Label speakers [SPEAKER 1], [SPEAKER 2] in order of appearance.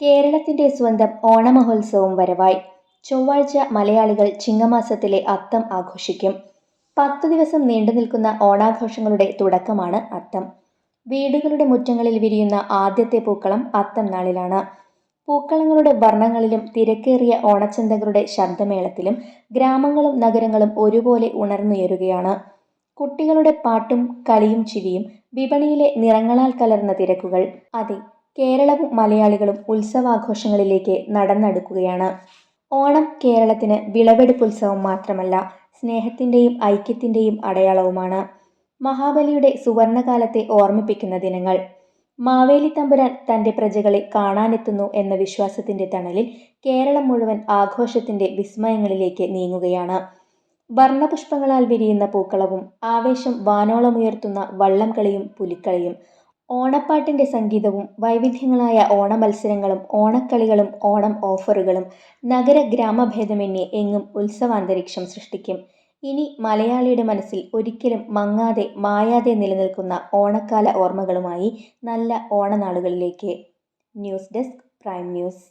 [SPEAKER 1] കേരളത്തിന്റെ സ്വന്തം ഓണമഹോത്സവം വരവായി. ചൊവ്വാഴ്ച മലയാളികൾ ചിങ്ങമാസത്തിലെ അത്തം ആഘോഷിക്കും. പത്തു ദിവസം നീണ്ടു നിൽക്കുന്ന ഓണാഘോഷങ്ങളുടെ തുടക്കമാണ് അത്തം. വീടുകളുടെ മുറ്റങ്ങളിൽ വിരിയുന്ന ആദ്യത്തെ പൂക്കളം അത്തം നാളിലാണ്. പൂക്കളങ്ങളുടെ വർണങ്ങളിലും തിരക്കേറിയ ഓണച്ചന്തകളുടെ ശബ്ദമേളത്തിലും ഗ്രാമങ്ങളും നഗരങ്ങളും ഒരുപോലെ ഉണർന്നുയരുകയാണ്. കുട്ടികളുടെ പാട്ടും കളിയും ചിരിയും വിപണിയിലെ നിറങ്ങളാൽ കലർന്ന തിരക്കുകൾ. അതെ കേരളവും മലയാളികളും ഉത്സവാഘോഷങ്ങളിലേക്ക് നടന്നെടുക്കുകയാണ്. ഓണം കേരളത്തിന് വിളവെടുപ്പ് ഉത്സവം മാത്രമല്ല സ്നേഹത്തിന്റെയും ഐക്യത്തിന്റെയും അടയാളവുമാണ്. മഹാബലിയുടെ സുവർണകാലത്തെ ഓർമ്മിപ്പിക്കുന്ന ദിനങ്ങൾ. മാവേലി തമ്പുരാൻ തന്റെ പ്രജകളെ കാണാനെത്തുന്നു എന്ന വിശ്വാസത്തിന്റെ തണലിൽ കേരളം മുഴുവൻ ആഘോഷത്തിന്റെ വിസ്മയങ്ങളിലേക്ക് നീങ്ങുകയാണ്. വർണപുഷ്പങ്ങളാൽ വിരിയുന്ന പൂക്കളവും ആവേശം വാനോളമുയർത്തുന്ന വള്ളംകളിയും പുലിക്കളിയും ഓണപ്പാട്ടിന്റെ സംഗീതവും വൈവിധ്യങ്ങളായ ഓണമത്സരങ്ങളും ഓണക്കളികളും ഓണം ഓഫറുകളും നഗര ഗ്രാമഭേദമന്യേ എങ്ങും ഉത്സവാന്തരീക്ഷം സൃഷ്ടിക്കും. ഇനി മലയാളിയുടെ മനസ്സിൽ ഒരിക്കലും മങ്ങാതെ മായാതെ നിലനിൽക്കുന്ന ഓണക്കാല ഓർമ്മകളുമായി നല്ല ഓണനാളുകളിലേക്ക്. News desk prime news.